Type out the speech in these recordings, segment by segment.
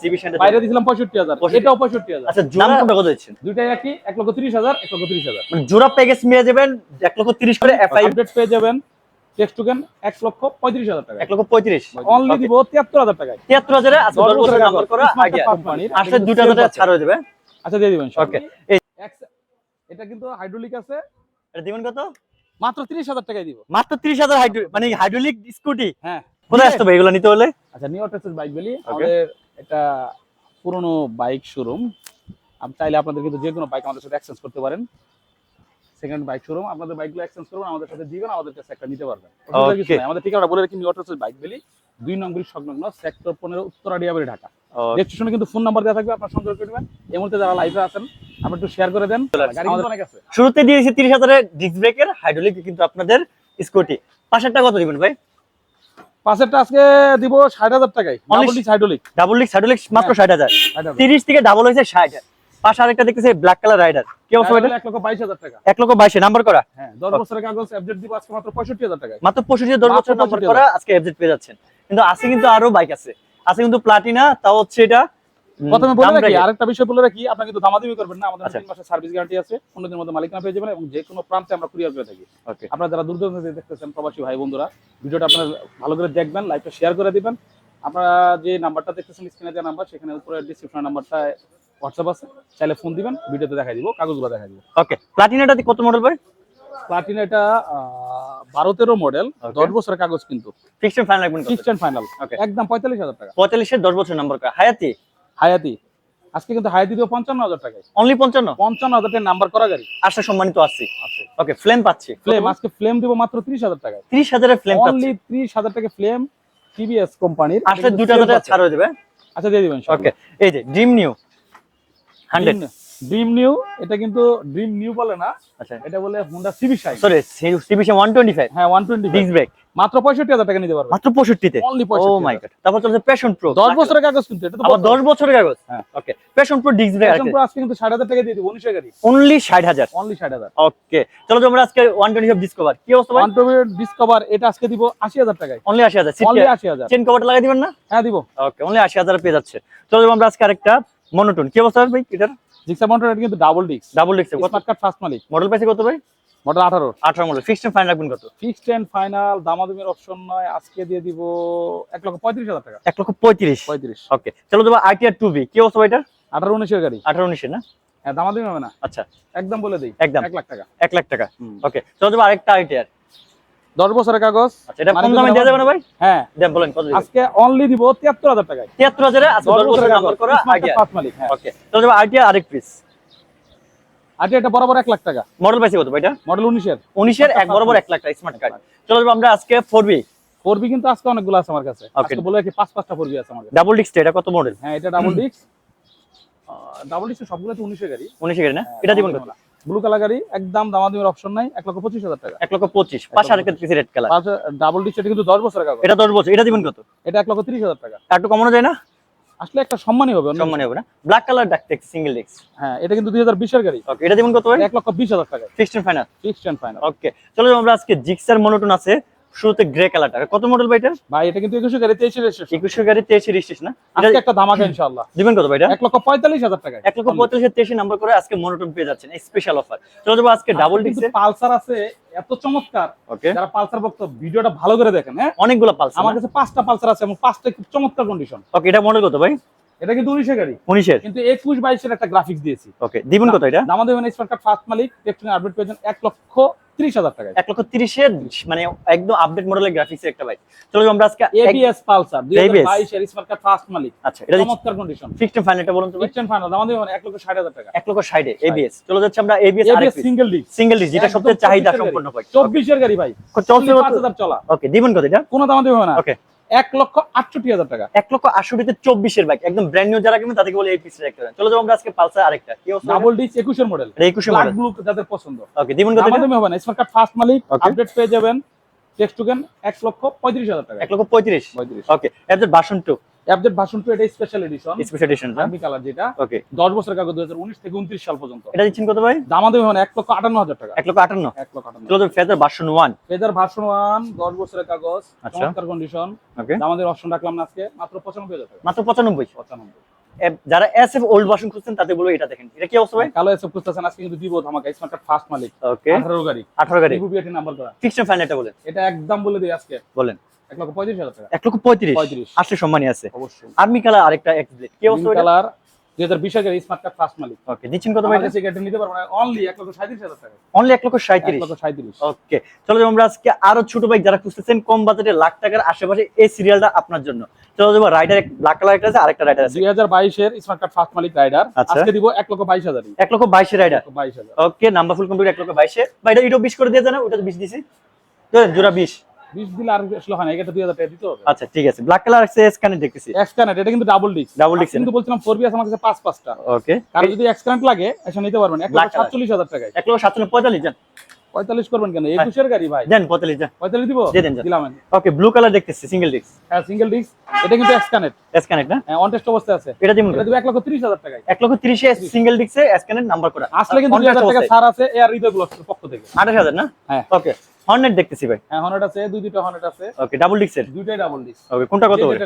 CB centre বাইরে দিয়েছিলাম পঁয়ষট্টি হাজার এটাও পঁয়ষট্টি হাজার। আচ্ছা জোড়া কোনটা কত দিচ্ছেন? দুইটাই একই এক লক্ষ তিরিশ হাজার এক লক্ষ তিরিশ হাজার। মানে জোড়া প্যাকেজ নিয়ে যাবেন এক লক্ষ তিরিশ করে আপডেট পেয়ে যাবেন টেক্সট টোকেন এক লক্ষ পঁয়ত্রিশ হাজার টাকা এক লক্ষ পঁয়ত্রিশ। অনলি দিব তিয়াত্তর হাজার টাকায়। তিয়াত্তর হাজারে আজকে দশ দশ বছরের বছরের নাম্বার করা Smart আইডিয়া। Card কোম্পানির। আসলে দুটো হাজার ছাড় হয়ে যাবে। আচ্ছা দিয়ে দিবেন ওকে এটা কিন্তু হাইড্রোলিক আছে। এটা দিবেন কত? মাত্র টাকায় দিব। মাত্র মানে হাইড্রোলিক স্কুটি হ্যাঁ। কোথায় আসতে হবে এগুলো নিতে হলে? আচ্ছা নিউ টেক্সাস বাইক বলি। আমাদের এটা পুরনো বাইক শোরুম আপনি চাইলে আপনাদের কিন্তু যে কোনো বাইক আমাদের সাথে এক্সচেঞ্জ করতে পারেন। সেকেন্ড বাইক শোরুম আপনাদের বাইকগুলো এক্সচেঞ্জ করবেন আমাদের সাথে দিবেন আমাদের কাছে একটা নিতে পারবেন। অসুবিধা কিছু নাই। আমাদের ঠিকানা বলে রাখি নিউ টেক্সাস বাইক বলি দুই নম্বর সংলগ্ন সেক্টর পনেরো উত্তর আডিয়াবাড়ি ঢাকা। রেজিস্ট্রেশনে কিন্তু ফোন নাম্বার দেওয়া থাকবে আপনার সংগ্রহ করে নেবেন। এই মুহূর্তে যারা লাইভে আছেন আপনি একটু শেয়ার করে দেন। গাড়ি অনেক আছে। শুরুতে দিয়েছি তিরিশ হাজারের ডিস্ক ব্রেকের হাইড্রোলিক কিন্তু আপনাদের স্কুটি পাশেরটা কত দিবেন ভাই। পাশেরটা আজকে দিব ষাট হাজার টাকায়। Double disc hydraulic double disc hydraulic মাত্র হ্যাঁ। ষাট হাজার। তিরিশ থেকে ডাবল হয়েছে ষাট। পাশে আরেকটা দেখতেছি ব্ল্যাক কালার রাইডার কি অবস্থা এটা এক লক্ষ বাইশ হাজার টাকা। লক্ষ বাইশে নাম্বার করা? হ্যাঁ দশ বছরের কাগজ আপডেট দিব আজকে মাত্র পঁয়ষট্টি হাজার টাকা মাত্র নাম্বার করা আজকে পেয়ে যাচ্ছেন। কিন্তু আছে কিন্তু আরও বাইক আছে। আছে কিন্তু প্লাটিনা তাও হচ্ছে এটা প্রথমে বলে রাখি আরেকটা বিষয় বলে রাখি আপনার কিন্তু দামাদামি করবেন না আমাদের আচ্ছা। তিন মাসের সার্ভিস গ্যারান্টি আছে পনেরো দিনের মধ্যে মালিকানা পেয়ে যাবেন এবং যে কোনো প্রান্তে আমরা কুরিয়ার করে থাকি। আপনারা যারা দূর দূরান্ত থেকে দেখতেছেন প্রবাসী ভাই বন্ধুরা ভিডিওটা আপনারা ভালো করে দেখবেন লাইভটা শেয়ার করে দিবেন। আপনারা যে নাম্বারটা দেখতেছেন স্ক্রিনে যে নাম্বার সেখানে উপরে ডিসক্রিপশন নাম্বারটা হোয়াটসঅ্যাপ আছে চাইলে ফোন দিবেন ভিডিওতে দেখা দিব কাগজগুলো দেখা দিব। ওকে প্লাটিনাটা কত মডেল ভাই? প্লাটিনা এটা বারো তেরো মডেল. দশ বছরের কাগজ কিন্তু। Fixed final fixed final. একদম পঁয়তাল্লিশ হাজার টাকা। পঁয়তাল্লিশের দশ বছর নাম্বার হায়াতি? হায়াতি। আজকে কিন্তু হায়াতি দিও পঞ্চান্ন হাজার টাকায়। অনলি পঞ্চান্ন? পঞ্চান্ন হাজার টাকা নাম্বার করা গাড়ি। আশা সম্মানিত আসছি ওকে ফ্লেম পাচ্ছি। ফ্লেম আজকে ফ্লেম দিব মাত্র ত্রিশ হাজার টাকায়। ত্রিশ হাজারের ফ্লেম অনলি ত্রিশ হাজার টাকা ফ্লেম টিভিএস কোম্পানির আসলে দুটো হাজার টাকা ছাড় হয়ে যাবে। আচ্ছা দিয়ে দিবেন ওকে এই যে dream new hundred dream new এটা কিন্তু ড্রিম নিউ বলে না। আচ্ছা। এটা বলে Honda CB Shine sorry one twenty five হ্যাঁ ওয়ান টোয়েন্টি ডিস্ক ব্রেক মাত্র পঁয়ষট্টি হাজার টাকা নিতে পারবে। মাত্র পঁয়ষট্টিতে? অনলি ও মাই গড তারপর চলছে প্যাশন প্রো দশ বছরের কাগজ কিন্তু এটা তো আবার দশ বছরের কাগজ? হ্যাঁ। Okay Passion Pro disc brake Passion Pro আজকে কিন্তু ষাট হাজার টাকা দিয়ে দিব উনিশের গাড়ি। অনলি ষাট হাজার? অনলি ষাট হাজার। ওকে চলো আমরা আজকে ওয়ান টোয়েন্টি ফাইভ ডিসকভার কি অবস্থা ভাই? ওয়ান টোয়েন্টি ডিসকভার এটা আজকে দিব আশি হাজার টাকায়। অনলি আশি হাজার। অনলি আশি হাজার। চেন কভারটা লাগাই দিবেন না? হ্যাঁ দিব। ওকে অনলি আশি হাজার পেয়ে যাচ্ছে। চলো আমরা আজকে আরেকটা মনোটন কি অবস্থা ভাই এটার? এটা কিন্তু double disc double disc smart card first মালিক। মডেল পাইছে কত ভাই? মডেল আঠারো। আঠারো মডেল ফিক্সড ফাইন রাখবেন কত? ফিক্সড এন্ড ফাইনাল দামাদামির অপশন নয়। আজকে দিয়ে দিব এক লক্ষ পঁয়ত্রিশ হাজার টাকা। এক লক্ষ পঁয়ত্রিশ। পঁয়ত্রিশ। ওকে চলো দেবো আইটিআর টু বি কি অবস্থা এটার? আঠারো উনিশের গাড়ি। আঠারো উনিশের না? হ্যাঁ দামাদামি হবে না। আচ্ছা। একদম বলে দিই একদম। এক লাখ টাকা। এক লাখ টাকা। ওকে চলো দেবো আরেকটা আইটিআর দশ বছরের কাগজ। আচ্ছা এটা কম দামে কিন্তু যাবে না ভাই? হ্যাঁ। দেন বলেন কত আজকে অনলি দিব টাকায়। আজকে বছরের নাম্বার করা মালিক হ্যাঁ। ওকে আরেক পিস এটা বরাবর লাখ টাকা। মডেল পাইছে কত ভাই এটা? মডেল এক বরাবর লাখ টাকা স্মার্ট কার্ড চলো আমরা আজকে ফোরবি কিন্তু আজকে অনেকগুলো আছে আমার কাছে। আজকে বলে পাঁচ পাঁচটা ফোরবি আছে আমার কাছে ডাবল ডিস্ক এটা কত মডেল হ্যাঁ এটা ডাবল ডিস্ক ডাবল ডিস্ক সবগুলো তো গাড়ি। গাড়ি না? এটা দিবেন কত? ব্লু কালার গাড়ি একদম দামাদামির অপশন নাই এক লক্ষ পঁচিশ হাজার টাকা। এক লক্ষ পঁচিশ পাশে আরেকটা পিসি রেড কালার ডাবল ডিস্ক এটা কিন্তু দশ বছর কাগজ। এটা দশ বছর এটা দিবেন কত? এটা এক লক্ষ তিরিশ হাজার টাকা। একটু কমানো যায় না? আসলে একটা সম্মানই হবে সম্মানই সম্মানে হবে না। ব্ল্যাক কালার ডাকতে সিঙ্গেল ডিস্ক হ্যাঁ এটা কিন্তু দুই হাজার বিশের গাড়ি। ওকে এটা দিবেন কত এক লক্ষ বিশ হাজার টাকা fixed final fixed and final okay চলো আমরা আজকে জিক্সার মনোটন আছে। শুরুতে গ্রে কালারটা কত মডেল ভাই এটা? ভাই এটা কিন্তু একুশে গাড়ি তেইশে রেজিস্ট্রেশন একুশের গাড়ি তেইশে রেজিস্ট্রেশন না? আজকে একটা ধামাকা ইনশাআল্লাহ। দিবেন কত ভাই এটা? এক লক্ষ পঁয়তাল্লিশ হাজার টাকা এক লক্ষ পঁয়তাল্লিশের তেইশে নাম্বার করে আজকে মনোটন পেয়ে যাচ্ছেন। স্পেশাল অফার চলো যাব আজকে ডাবল ডিস্কে পালসার আছে এত চমৎকার। ওকে যারা পালসার ভক্ত ভিডিওটা ভালো করে দেখেন হ্যাঁ? অনেকগুলো পালস আমার কাছে পাঁচটা পালসার আছে এবং পাঁচটা খুব চমৎকার কন্ডিশন ওকে এটা মডেল কত ভাই? এটা কিন্তু উনিশে গাড়ি। উনিশের। কিন্তু একুশ বাইশের একটা গ্রাফিক্স দিয়েছি। ওকে দিবেন কত এটা? দামা দেবেন স্মার্ট কার্ড ফার্স্ট মালিক আপডেট পেয়েছেন এক লক্ষ ত্রিশ হাজার টাকা এক লক্ষ তিরিশের মানে একদম আপডেট মডেলের গ্রাফিক্স একটা বাইক চলো আমরা আজকে এবিএস পালসার দুই হাজার ABS বাইশের স্মার্ট কার্ড ফার্স্ট মালিক। আচ্ছা এটা চমৎকার কন্ডিশন ফিক্সড ফাইনালটা বলুন তো ফিক্সড ফাইনাল আমাদের মানে এক লক্ষ ষাট হাজার টাকা। এক লক্ষ ষাটে এবিএস চলো যাচ্ছে আমরা ABS ABS single disc single D যেটা সবচেয়ে চাহিদা সম্পন্ন বাইক চব্বিশের গাড়ি ভাই। চলছে পাঁচ হাজার চলা। ওকে দিবেন কত এটা? কোনো দামা দেবে না। ওকে এক লক্ষ আটষট্টি হাজার টাকা। এক লক্ষ আটষট্টিতে চব্বিশের বাইক একদম ব্র্যান্ড নিউ যারা কিনবে তাদেরকে বলে এই পিসের একটা চলে যাব আমরা আজকে পালসার আরেকটা। ডাবল ডিস একুশের মডেল একুশের মডেল ব্লু যাদের পছন্দ। ওকে দিবেন কত এটা? হবে না স্মার্ট কার্ড ফার্স্ট মালিক. আপডেট পেয়ে যাবেন। টেক্সট টোকেন এক লক্ষ পঁয়ত্রিশ হাজার টাকা এক লক্ষ পঁয়ত্রিশ? পঁয়ত্রিশ। ওকে এর version two update version two এটা special edition special edition army colour যেটা। ওকে কাগজ থেকে উনত্রিশ সাল পর্যন্ত। এটা দিচ্ছেন কত ভাই? দাম লক্ষ আটান্ন হাজার টাকা। লক্ষ আটান্ন। এক লক্ষ আটান্ন। চলো যাব version one Fazer version one দশ বছরের কাগজ। চমৎকার কন্ডিশন ওকে আমাদের অপশন রাখলাম না আজকে মাত্র পঁচানব্বই হাজার টাকা। মাত্র পঁচানব্বই। পঁচানব্বই। এ- যারা এস এফ ওল্ড ভার্সন খুঁজছেন তাদের বলব এটা দেখেন। এটা কি অবস্থা ভাই? কালো এসে খুঁজতেছেন আজকে কিন্তু দিব ধামাকা। স্মার্ট কার্ড ফার্স্ট মালিক। ওকে আঠারো গাড়ি। আঠারো গাড়ি। রিভু বিআরটি নাম্বার করা। ফাইনাল এটা বলেন। এটা একদম বলে দিই আজকে। বলেন। এক লক্ষ পঁয়ত্রিশ হাজার টাকা। এক লক্ষ পঁয়ত্রিশ। পঁয়ত্রিশ। আসলে সম্মানই আছে। অবশ্যই। আর্মি কালার আরেকটা এক্স ব্লেড কি কালার দুই হাজার বিশ গাড়ি স্মার্ট কার্ড ফার্স্ট মালিক। ওকে দিচ্ছেন কত ভাই আমাদের নিতে পারব না অনলি এক লক্ষ সাঁত্রিশ হাজার টাকা। অনলি এক লক্ষ সাঁত্রিশ লক্ষ সাঁত্রিশ ওকে চলো আমরা আজকে আরও ছোট বাইক যারা খুঁজতেছেন কম বাজেটে লাখ টাকার আশেপাশে এই সিরিয়ালটা আপনার জন্য। চলো যাব রাইডার ব্ল্যাক কালার একটা আছে আরেকটা রাইডার আছে। দুই হাজার বাইশের স্মার্ট কার্ড ফার্স্ট মালিক রাইডার আচ্ছা। আজকে দিব এক লক্ষ বাইশ হাজার এক লক্ষ বাইশের রাইডার বাইশ হাজার। ওকে নাম্বার ফুল কমপ্লিট এক লক্ষ বাইশে। বা এটা বিশ করে দিয়ে জানা ওটা বিশ দিছি। জোড়া বিশ। বিশ দিলে আর আসলে হয় না এটা দুই হাজার টাকা দিতে হবে। আচ্ছা ঠিক আছে। ব্ল্যাক কালার আছে দেখতেছি। এটা কিন্তু ডাবল ডিস্ক Double disc, কিন্তু বলছিলাম ফোর বি আছে আমার কাছে পাঁচ পাঁচটা। ওকে কারণ যদি লাগে এসে নিতে পারবেন। এক Black লক্ষ color। সাতচল্লিশ হাজার টাকায়। পঁয়তাল্লিশ পঁয়তাল্লিশ করবেন কেন? একুশের গাড়ি ভাই। দেন পঁয়তাল্লিশ যান পঁয়তাল্লিশ দিব? দিয়ে দেন, দিলাম ওকে ব্লু কালার দেখতেছি সিঙ্গেল ডিস্ক হ্যাঁ সিঙ্গেল ডিস্ক এটা কিন্তু এক্সকানেট স্ক্যানেট না? অন টেস্ট অবস্থায় আছে। এটা যেমন এটা দিব এক লক্ষ তিরিশ হাজার টাকায়। এক লক্ষ তিরিশে সিঙ্গেল ডিস্কে স্ক্যানেট নাম্বার করা। আসলে কিন্তু দুই হাজার টাকা ছাড় আছে এয়ার হৃদয় ব্লকের পক্ষ থেকে। আঠাশ হাজার না? হ্যাঁ। ওকে হর্নেট দেখতেছি ভাই। হ্যাঁ হর্নেট আছে দুই দুইটা হর্নেট আছে। ওকে ডাবল ডিস্কের দুইটাই ডাবল ডিস্ক ওকে কোনটা কত করে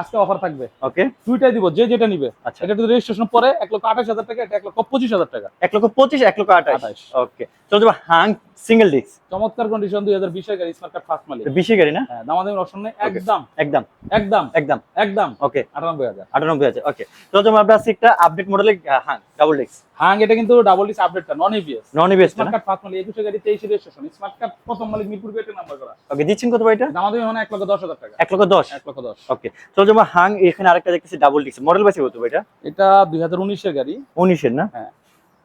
আজকে অফার থাকবে। ওকে দুইটাই দিব যে যেটা নিবে। আচ্ছা। এটা যদি রেজিস্ট্রেশন পরে এক লক্ষ আঠাশ হাজার টাকা এটা এক লক্ষ পঁচিশ হাজার টাকা। এক লক্ষ পঁচিশ এক লক্ষ আঠাশ? আঠাশ। ওকে চলো যাব হাং সিঙ্গেল ডিস্ক চমৎকার কন্ডিশন দুই হাজার বিশের গাড়ি স্মার্ট কার্ড ফার্স্ট মালিক। বিশে গাড়ি না? হ্যাঁ দামাদামি অপশন নেই একদম। একদম। একদম। একদম। একদম। ওকে আটানব্বই হাজার। আটানব্বই আছে ওকে চলো যাব আমরা আজকে একটা আপডেট মডেলের হাং। ডাবল ডিস্ক হ্যাঁ এটা কিন্তু ডাবল ডিস আপডেটটা non ABS non EVS smart card first মালিক একুশে গাড়ি তেইশে রেজিস্ট্রেশন স্মার্ট কার্ড প্রথম মালিক মিরপুর গেটে নাম্বার করা ওকে দিচ্ছেন কত ভাই এটা দামাদামি মানে এক লক্ষ দশ হাজার টাকা। এক লক্ষ দশ? এক লক্ষ দশ। ওকে চলো যাব হাং এখানে আরেকটা দেখতেছি ডাবল ডিস্ক মডেল বাইসে ভাই এটা এটা দুই হাজার উনিশের গাড়ি। উনিশের না? হ্যাঁ।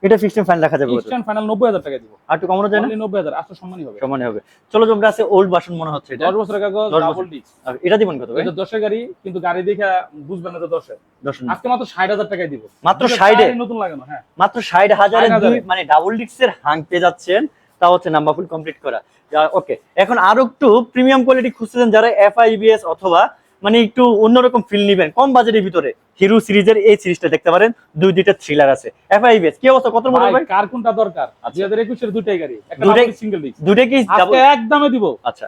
এটা ফিক্সড ফাইন রাখা যাবে কত? ইস্টার্ন ফাইনাল নব্বই হাজার টাকা দিব। আর একটু কমানো যায় না? Only নব্বই হাজার আসলে সম্মানই হবে। সমানে হবে। চলো আছে ওল্ড ভার্সন মনে হচ্ছে এটা। দশ বছরের কাগজ ডাবল। এটা দিবেন কত এটা দশের গাড়ি কিন্তু গাড়ি দেখে বুঝবেন না তো দশের। দশ না। আজকে মাত্র ষাট হাজার টাকায় দিব। মাত্র দুটো 60 এ? নতুন লাগানো হ্যাঁ। মাত্র ষাট হাজারে 60,000 দুই মানে ডাবল ডিস্কের হাং পেয়ে যাচ্ছেন। তা হচ্ছে নাম্বার ফুল কমপ্লিট করা। ওকে এখন আরও একটু প্রিমিয়াম কোয়ালিটি খুঁজতেছেন যারা এফআইবিএস অথবা মানে একটু অন্যরকম ফিল নিবেন। কম বাজেটের ভিতরে হিরো সিরিজের এই সিরিজটা দেখতে পারেন। দুই দুইটা থ্রিলার আছে। এফআইবিএস কি অবস্থা? কত মনে ভাই, ভাই? কার কোনটা দরকার? আচ্ছা। দুই হাজার একুশের দুইটাই গাড়ি। একটা সিঙ্গেল ডিস্ক দুইটা কি একদমই দিব। আচ্ছা।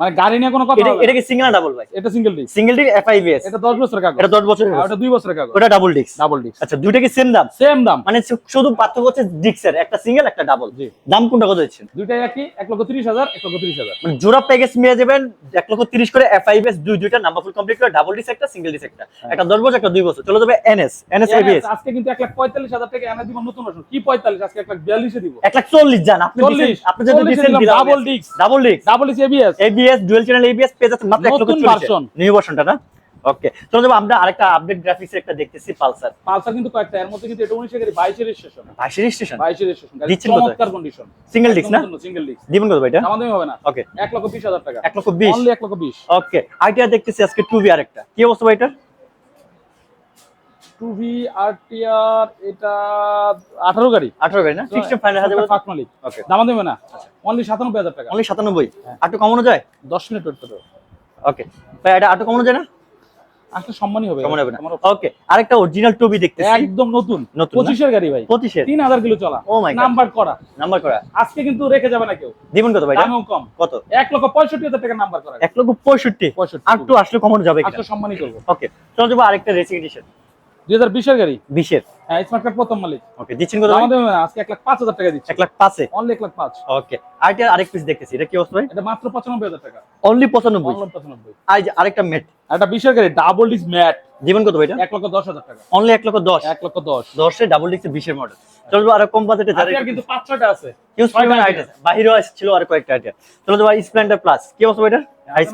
মানে গাড়ি নিয়ে কোনো কথা এটা এটা কি সিঙ্গেল না ডাবল ভাই? এটা সিঙ্গেল ডিস্ক সিঙ্গেল ডিস্ক এফআইবিএস এটা দশ বছরের কাগজ। এটা 10 বছরের আর ওটা দুই বছরের কাগজ। ওটা ডাবল ডিস্ক ডাবল ডিস্ক আচ্ছা দুইটা কি সেম দাম? সেম দাম। মানে শুধু পার্থক্য হচ্ছে ডিস্কের একটা সিঙ্গেল একটা ডাবল দাম কোনটা কত দিচ্ছেন? দুইটাই একই এক লক্ষ তিরিশ হাজার এক লক্ষ তিরিশ হাজার। মানে জোড়া প্যাকেজ মিলে যাবেন এক লক্ষ তিরিশ করে এফ আই দুই দুইটা নাম্বার ফুল কমপ্লিট করে ডাবল ডিস একটা সিঙ্গেল ডিস একটা। হ্যাঁ। একটা দশ বছর একটা দুই বছর। চলে যাবে এনএস এনএস এবিএস আজকে কিন্তু এক লাখ পঁয়তাল্লিশ হাজার টাকা এনে দিব নতুন বছর কি পঁয়তাল্লিশ? আজকে এক লাখ বিয়াল্লিশে দিব। এক লাখ চল্লিশ যান আপনি আপনি double disc double disc double disc ABS ABS dual channel ABS page আছে মাত্র এক লক্ষ নতুন ভার্সন নিউ ভার্সনটা না? ওকে চলো যাব আমরা আরেকটা আপডেট গ্রাফিক্স একটা দেখতেছি পালসার পালসার কিন্তু কয়েকটা এর মধ্যে কিন্তু এটা উনিশে গাড়ি বাইশের রেজিস্ট্রেশন বাইশের স্টেশন বাইশের রেজিস্ট্রেশন গাড়ি দিচ্ছেন কত? চমৎকার কন্ডিশন সিঙ্গেল ডিস্ক না? সিঙ্গেল ডিস্ক দিবেন কত ভাইটা আমাদের হবে না। ওকে এক লক্ষ বিশ হাজার টাকা। এক লক্ষ বিশ? অনলি এক লক্ষ বিশ। ওকে আইটিআর দেখতেছি আজকে 2 বি আরেকটা। কি অবস্থা ভাই এটার? টু ভি আর টি আর এটা আঠারো গাড়ি। আঠারো গাড়ি না? ফিক্সড ফাইনাল হাজার মালিক। ওকে দামা দেবে না। অনলি সাতানব্বই হাজার টাকা। অনলি সাতানব্বই? হ্যাঁ। আর একটু কমানো যায়? দশ মিনিট ওয়েট করতে ওকে ভাই এটা আটু কমানো যায় না? আসলে সম্মানই হবে। কমানো হবে না। ওকে আরেকটা অরিজিনাল টুবি দেখতেছি। একদম নতুন। নতুন না? পঁচিশের গাড়ি ভাই। পঁচিশের? তিন হাজার কিলো চলা। ও মাই গড নাম্বার করা। নাম্বার করা। আজকে কিন্তু রেখে যাবে না কেউ। দিবেন কত ভাই? কম। কত? এক লক্ষ পঁয়ষট্টি হাজার টাকা নাম্বার করা। এক লক্ষ পঁয়ষট্টি। পঁয়ষট্টি। আর একটু আসলে কমানো যাবে আজকে সম্মানই করব। ওকে চলো যাব আরেকটা রেসিং এডিশন দুই হাজার বিশের গাড়ি? বিশের। হ্যাঁ স্মার্ট কার্ড প্রথম মালিক। ওকে দিচ্ছেন কত না আজকে এক লাখ পাঁচ হাজার টাকা দিচ্ছি। এক লাখ পাঁচে? অনলি এক লাখ পাঁচ। ওকে আরেকটা আরেক পিস দেখতেছি। এটা কি অবস্থা এটা মাত্র পঁচানব্বই হাজার টাকা। অনলি পঁচানব্বই? অনলাইন পঁচানব্বই। আর যে আরেকটা মেট আর একটা বিশের গাড়ি ডাবল ডিস ম্যাট দিবেন কত এটা? এক লক্ষ দশ হাজার টাকা। অনলি এক লক্ষ দশ? এক লক্ষ দশ। দশে ডাবল ডিক্সের বিশের মডেল চলো আরও কম বাজেটে যারা কিন্তু পাঁচ ছয়টা আছে। ইউজ ছয়টা করবেন idea। আইটেম বাহিরেও ছিল আর কয়েকটা আইটেম চলো স্প্লেন্ডার প্লাস কি অবস্থা এটা?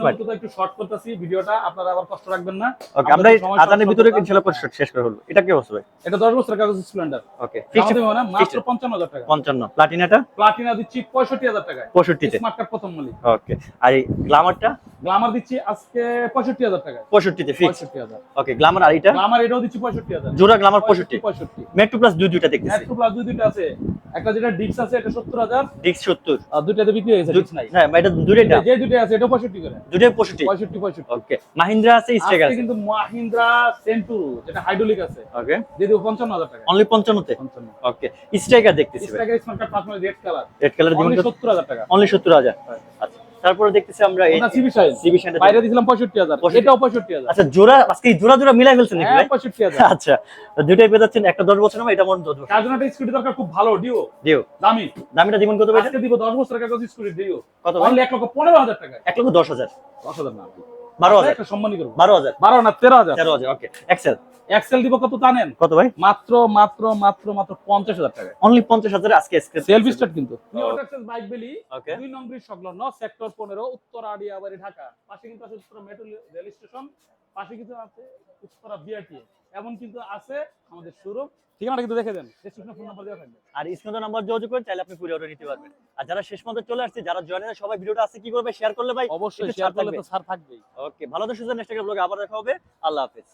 অন্তত একটু শর্ট করতেছি ভিডিওটা। আপনারা আবার কষ্ট রাখবেন না। ওকে আমরা আদানের ভিতরে ইনশাআল্লাহ শেষ করে হলো এটা কি অবস্থা ভাই? এটা দশ বছরের কাগজ স্প্লেন্ডার ওকে আমাদের না মাত্র পঞ্চান্ন হাজার টাকা। পঞ্চান্ন। প্লাটিনাটা প্লাটিনা দিচ্ছি পঁয়ষট্টি হাজার টাকায়। পঁয়ষট্টিতে। স্মার্টটা প্রথম মালিক। ওকে আর এই গ্লামারটা গ্লামার দিচ্ছি আজকে পঁয়ষট্টি হাজার টাকায়। পঁয়ষট্টিতে ফিক্স পঁয়ষট্টি হাজার। ওকে গ্লামার আর এটা গ্লামার এটাও দিচ্ছি পঁয়ষট্টি হাজার। জোড়া গ্লামার পঁয়ষট্টি পঁয়ষট্টি। মেট্রো প্লাস দুই দুইটা দেখতেছি। একটু প্লাস দুই দুইটা আছে। একটা যেটা ডিক্স আছে এটা সত্তর হাজার। ডিক্স সত্তর। আর দুইটাতে বিক্রি হয়ে গেছে ডিক্স নাই। হ্যাঁ এটা দুটোই যে দুইটা আছে এটা পঁয়ষট্টি করে। দুটোই পঁয়ষট্টি। পঁয়ষট্টি পঁয়ষট্টি। ওকে মাহিন্দ্রা আছে স্ট্রাইকার আছে কিন্তু মাহিন্দ্রা সেন্টুরু যেটা হাইড্রোলিক আছে। ওকে দিয়ে দিব পঞ্চান্ন হাজার টাকা। অনলি পঞ্চান্নতে? পঞ্চান্ন। ওকে স্ট্রাইকার দেখতেছি ভাই। স্ট্রাইকার স্মার্ট কার্ড পাঁচ রেড কালার রেড কালার দিবেন সত্তর হাজার টাকা। অনলি সত্তর হাজার। আচ্ছা। তারপরে দেখতেছি আমরা এই সিবি শাইন সিবি শাইনটা বাইরে দিয়েছিলাম পঁয়ষট্টি হাজার। 65 এটাও পঁয়ষট্টি হাজার। আচ্ছা জোড়া আজকে জোড়া জোড়া মিলাই ফেলছেন নাকি হ্যাঁ ভাই? পঁয়ষট্টি হাজার। আচ্ছা তো দুইটাই পেয়ে যাচ্ছেন একটা দশ বছর নামা এটা মনে দশ বছর তার জন্য একটা স্কুটি দরকার খুব ভালো ডিও দিও দামি। দামিটা দিবেন কত ভাই? আজকে দিব দশ বছরের কাগজ স্কুটি ডিও কত ভাই? অনলি এক লক্ষ পনেরো হাজার টাকা এক লক্ষ দশ হাজার। দশ হাজার না। বারো হাজার। একটা সম্মানই করব। বারো হাজার। বারো না তেরো হাজার। তেরো হাজার ওকে এক্সেল এক্সেল দিব কত জানেন? কত ভাই? মাত্র মাত্র মাত্র মাত্র পঞ্চাশ হাজার টাকা অনলি পঞ্চাশ হাজার আজকে সেলফ স্টার্ট কিন্তু। বাইক বেলি দুই নং ব্রিজ সংলগ্ন সেক্টর পনেরো উত্তর আড়িয়াবাড়ি ঢাকা। পাশে কিন্তু আছে উত্তরা মেট্রো রেল স্টেশন পাশে কিন্তু আছে উত্তরা বিআরটি এমন কিন্তু আছে আমাদের শোরুম ঠিকানাটা কিন্তু দেখে দেন ফোন নাম্বার দেওয়া থাকবে। আর স্ক্রিনে নাম্বার যোগাযোগ করে চাইলে আপনি কুরিয়ারে নিতে পারবেন। আর যারা শেষ পর্যন্ত চলে আসছে যারা জয়েন সবাই ভিডিওটা আছে কি করবে শেয়ার করলে ভাই? অবশ্যই শেয়ার করলে। তো ছাড় থাকবেই। ওকে ভালো তো সুযোগ নেক্সট ব্লগে আবার দেখা হবে। আল্লাহ হাফেজ।